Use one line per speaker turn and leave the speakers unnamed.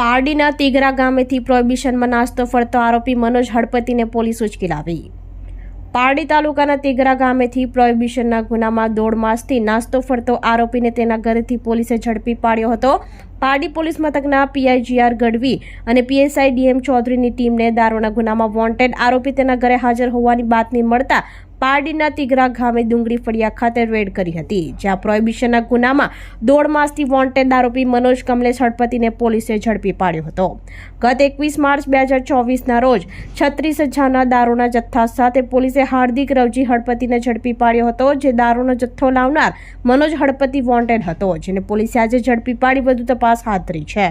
પારડીના તિઘરા ગામેથી પ્રોહિબિશનમાં નાસ્તો ફરતો આરોપી મનોજ હડપતિને પોલીસ ઉચકી લાવી. પારડી તાલુકાના તિઘરા ગામેથી પ્રોહિબિશનના ગુનામાં દોઢ માસથી નાસ્તો ફરતો આરોપીને તેના ઘરેથી પોલીસે ઝડપી પાડ્યો હતો. પારડી પોલીસ મથકના પીઆઈજીઆર ગઢવી અને પીએસઆઈ ડીએમ ચૌધરીની ટીમને દારૂના ગુનામાં વોન્ટેડ આરોપી તેના ઘરે હાજર હોવાની બાતમી મળતા પારડીના તિગરા ગામે ડુંગળી ફળિયા ખાતે રેડ કરી હતી, જ્યાં પ્રોહિબિશનના ગુનામાં દોઢ માસથી વોન્ટેડ આરોપી મનોજ કમલેશ હળપતિને પોલીસે ઝડપી પાડ્યો હતો. ગત એકવીસ માર્ચ બે હજાર ચોવીસના રોજ છત્રીસ હજારના દારૂના જથ્થા સાથે પોલીસે હાર્દિક રવજી હળપતિને ઝડપી પાડ્યો હતો, જે દારૂનો જથ્થો લાવનાર મનોજ હળપતિ વોન્ટેડ હતો, જેને પોલીસે આજે ઝડપી પાડી વધુ તપાસ હાથ ધરી છે.